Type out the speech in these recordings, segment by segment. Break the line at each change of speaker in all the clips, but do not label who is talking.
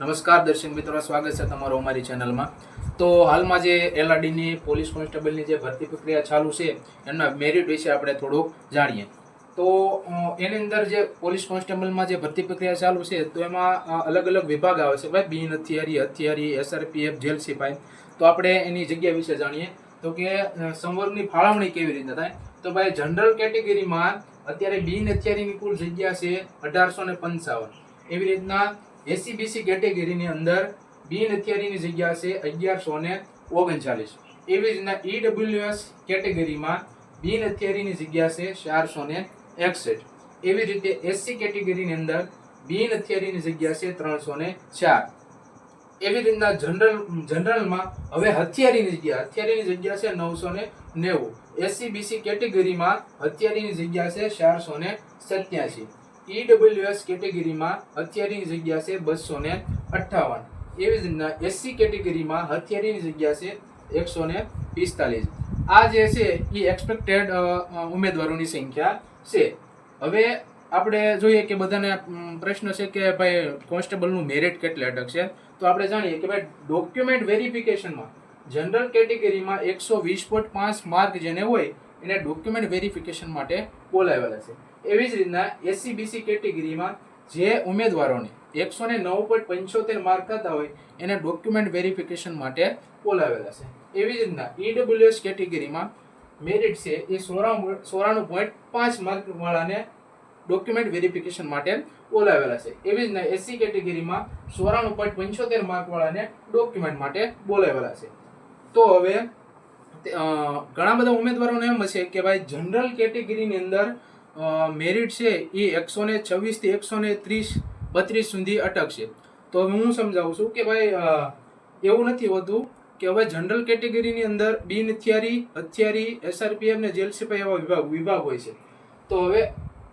નમસ્કાર દર્શક મિત્રો, સ્વાગત છે તમારું અમારી ચેનલમાં. તો હાલમાં જે એલઆરડીની પોલીસ કોન્સ્ટેબલની જે ભરતી પ્રક્રિયા ચાલુ છે એમના મેરિટ વિશે આપણે થોડુંક જાણીએ. તો એની અંદર જે પોલીસ કોન્સ્ટેબલમાં જે ભરતી પ્રક્રિયા ચાલુ છે, તો એમાં અલગ અલગ વિભાગ આવે છે. ભાઈ, બિન હથિયારી હથિયારી એસઆરપીએફ જેલ સિપાઈ. તો આપણે એની જગ્યા વિશે જાણીએ. તો કે સંવર્ગની ફાળવણી કેવી રીતે થાય? તો ભાઈ જનરલ કેટેગરીમાં અત્યારે બિન હથિયારીની કુલ જગ્યા છે અઢારસો ને પંચાવન. એવી રીતના એસસી બીસી કેટેગરીની અંદર બિન હથિયારીની જગ્યા છે અગિયારસો ને ઓગણચાલીસ. એવી જ રીતના ઈડબ્લ્યુએસ કેટેગરીમાં બિન હથિયારીની જગ્યા છે ચારસો ને એકસઠ. એવી રીતે એસસી કેટેગરીની અંદર બિન હથિયારીની જગ્યા છે ત્રણસો ને ચાર. એવી રીતના જનરલ, જનરલમાં હવે હથિયારીની જગ્યા હથિયારીની જગ્યા છે નવસો ને નેવું. એસસી બીસી કેટેગરીમાં હથિયારીની જગ્યા છે ચારસો ને સત્યાસી. ઈડબ્લ્યુએસ કેટેગરીમાં હથિયારીની જગ્યા છે બસો ને અઠ્ઠાવન. એવી જ રીતના એસસી કેટેગરીમાં હથિયારીની જગ્યા છે એકસો ને પિસ્તાલીસ. આ જે છે એ એક્સપેક્ટેડ ઉમેદવારોની સંખ્યા છે. હવે આપણે જોઈએ કે બધાને પ્રશ્ન છે કે ભાઈ કોન્સ્ટેબલનું મેરિટ કેટલે અટકશે તો આપણે જાણીએ કે ભાઈ ડોક્યુમેન્ટ વેરિફિકેશનમાં જનરલ કેટેગરીમાં એકસો વીસ પોઈન્ટ પાંચ માર્ક જેને હોય એને ડોક્યુમેન્ટ વેરિફિકેશન માટે બોલાવેલા છે. એવી જ રીતના એસસી બીસી કેટેગરીમાં જે ઉમેદવારોને એકસો ને નવ પોઈન્ટ પંચોતેર માર્ક થતા હોય, એને ડોક્યુમેન્ટ વેરિફિકેશન માટે બોલાવેલા છે. એવી જ રીતના ઈડબ્લ્યુએસ કેટેગરીમાં મેરિટ છે એ સોરા સોરાણું પોઈન્ટ પાંચ માર્ક વાળાને ડોક્યુમેન્ટ વેરિફિકેશન માટે બોલાવેલા છે. એવી જ રીતના એસસી કેટેગરીમાં સોળાણું પોઈન્ટ પંચોતેર માર્કવાળાને ડોક્યુમેન્ટ માટે બોલાવેલા છે. તો હવે ઘણા બધા ઉમેદવારોને એમ છે કે ભાઈ જનરલ કેટેગરીની અંદર મેરિટ છે એ એકસો ને છવ્વીસથી એકસો ને ત્રીસ, બત્રીસ સુધી અટકશે તો હું સમજાવું છું કે ભાઈ એવું નથી હોતું કે હવે જનરલ કેટેગરીની અંદર બિન હથિયારી હથિયારી, એસઆરપીએફ ને જેલ એવા વિભાગ વિભાગ હોય છે. તો હવે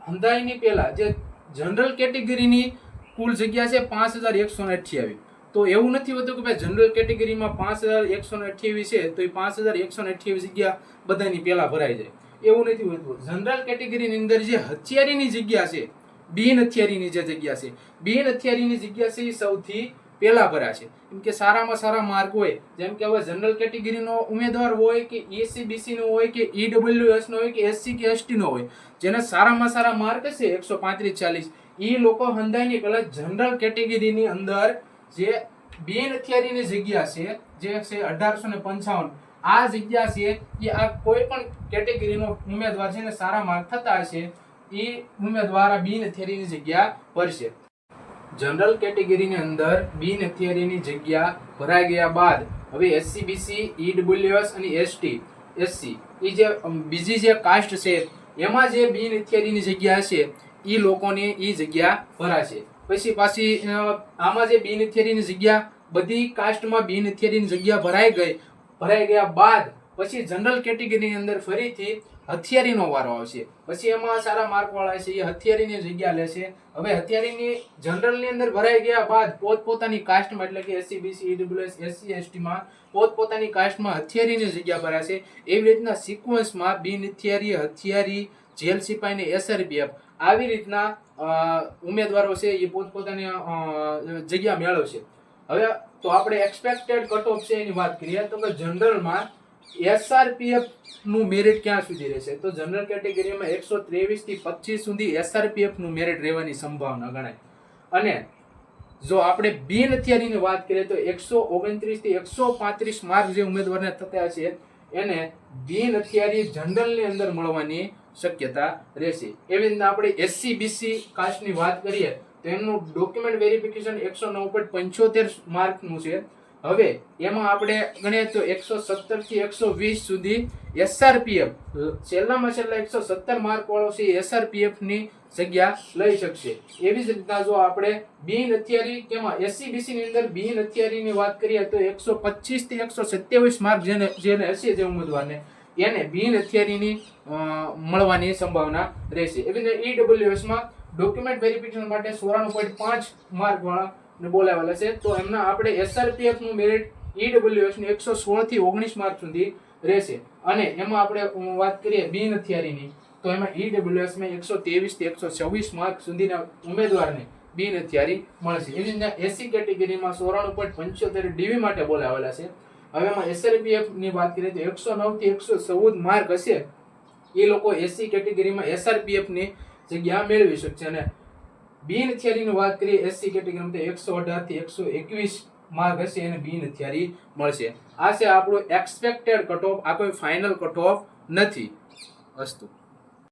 હંધાઈની પહેલાં જે જનરલ કેટેગરીની કુલ જગ્યા છે પાંચ હજાર એકસો ને અઠ્યાવીસ. તો એવું નથી હોતું કે ભાઈ જનરલ કેટેગરીમાં પાંચ હજાર એકસો ને અઠ્યાવીસ છે તો એ પાંચ હજાર એકસો ને અઠ્યાવીસ જગ્યા બધાની પહેલા ભરાઈ જાય. એવું નથી હોતું. જનરલ કેટેગરીની અંદર જે હથિયારીની જગ્યા છે, બિન હથિયારીની જે જગ્યા છે, બિન હથિયારીની જગ્યા છે એ સૌથી પહેલા ભરા છે. કેમ કે સારામાં સારા માર્ક હોય, જેમ કે હવે જનરલ કેટેગરીનો ઉમેદવાર હોય કે એસસી બીસીનો હોય કે ઈડબ્લ્યુએસનો હોય કે એસસી કે એસટીનો હોય, જેના સારામાં સારા માર્ક હશે એકસો પાંત્રીસ, ચાલીસ, એ લોકો હંધાઈની પહેલાં જનરલ કેટેગરીની અંદર જે બિન હથિયારીની જગ્યા છે, જે છે અઢારસો ને પંચાવન આ જગ્યા છે એ આ કોઈ પણ કેટેગરીનો ઉમેદવાર છે ને સારા માર્ક થતા હશે, એ ઉમેદવાર બિન થિયરીની જગ્યા ભરશે જનરલ કેટેગરીની અંદર બિન થિયરીની જગ્યા ભરાઈ ગયા બાદ, હવે એસસી બીસી ઈડબ્લ્યુએસ અને એસટી એસસી એ જે બીજી જે કાસ્ટ છે, એમાં જે બિન થિયરીની જગ્યા છે એ લોકોને એ જગ્યા ભરાશે. પછી પાછી આમાં જે બિન થિયરીની જગ્યા, બધી કાસ્ટમાં બિન થિયરીની જગ્યા ભરાઈ ગઈ ભરાઈ ગયા બાદ પછી જનરલ કેટેગરીની અંદર ફરીથી હથિયારીનો વારો આવશે. પછી એમાં સારા માર્ક વાળા છે, એ હથિયારીની જગ્યા લેશે. હવે હથિયારીની જનરલની અંદર ભરાઈ ગયા બાદ પોતપોતાની કાસ્ટમાં એટલે કે એસસી બીસી ઈડબ્લ્યુએસ એસસી એસટીમાં પોતપોતાની કાસ્ટમાં હથિયારીની જગ્યા ભરાશે. એવી રીતના સિક્વન્સમાં બિન હથિયારી હથિયારી, જેલ સિપાઈ ને એસઆરપીએફ આવી રીતના ઉમેદવારો છે, એ પોતપોતાની જગ્યા મેળવશે. હવે તો આપણે એક્સપેક્ટેડ કટ ઓફ છે એની વાત કરીએ. તો કે જનરલમાં એસઆરપીએફનું મેરિટ ક્યાં સુધી રહેશે? તો જનરલ કેટેગરીમાં એકસો ત્રેવીસથી પચીસ સુધી એસઆરપીએફનું મેરિટ રહેવાની સંભાવના ગણાય. અને જો આપણે બિન હથિયારીની વાત કરીએ તો એકસો ઓગણત્રીસથી એકસો પાંત્રીસ માર્ક જે ઉમેદવારને થતા છે, એને બિન હથિયારી જનરલની અંદર મળવાની શક્યતા રહેશે. એવી રીતના આપણે એસસી બીસી કાસ્ટની વાત કરીએ તો એમનું ડોક્યુમેન્ટ વેરિફિકેશન એકસો નવ પોઈન્ટ પંચોતેર માર્કનું છે. હવે એમાં આપણે ગણીએ તો એકસો સત્તરથી એકસો વીસ સુધી એસઆરપીએફ છેલ્લામાં છેલ્લા એકસો સત્તર માર્ક વાળો છે એસઆરપીએફની જગ્યા લઈ શકશે. એવી જ રીતના જો આપણે બિન હથિયારી તેમાં એસસી બીસી ની અંદર બિન હથિયારી ની વાત કરીએ તો એકસો પચીસથી એકસો સત્યાવીસ માર્ક જેને જેને હશે જે ઉમેદવારને, એને બિન હથિયારીની મળવાની સંભાવના રહેશે. એવી રીતે ઈડબ્લ્યુએસમાં ડોક્યુમેન્ટ વેરિફિકેશન માટે સોળાણું પોઈન્ટ પાંચ માર્ક વાળા બોલાવેલા છે. તો એમના આપણે એસઆરપીએફનું મેરિટ ઈડબ્લ્યુએસની એકસો સોળથી ઓગણીસ માર્ક સુધી રહેશે. અને એમાં આપણે વાત કરીએ બિન હથિયારીની તો એમાં ઈડબ્લ્યુએસમાં એકસો તેવીસથી એકસો છવ્વીસ માર્ક સુધીના ઉમેદવારને બિન હથિયારી મળશે. એની અંદર એસી કેટેગરીમાં ચોરાણું પોઈન્ટ પંચોતેર ડીવી માટે બોલાવેલા છે. હવે એમાં એસઆરપીએફની વાત કરીએ તો એકસો નવથી એકસો ચૌદ માર્ક હશે. એ લોકો એસી કેટેગરીમાં એસઆરપીએફની જગ્યા મેળવી શકશે અને બિન થિયરીની વાત કરીએ એસસી કેટેગરીમાં તો એકસો અઢારથી એકસો એકવીસ માર્ક હશે એને બિન થિયરી મળશે. આ છે આપણું એક્સપેક્ટેડ કટ ઓફ આ કોઈ ફાઇનલ કટ ઓફ નથી અસ્તુ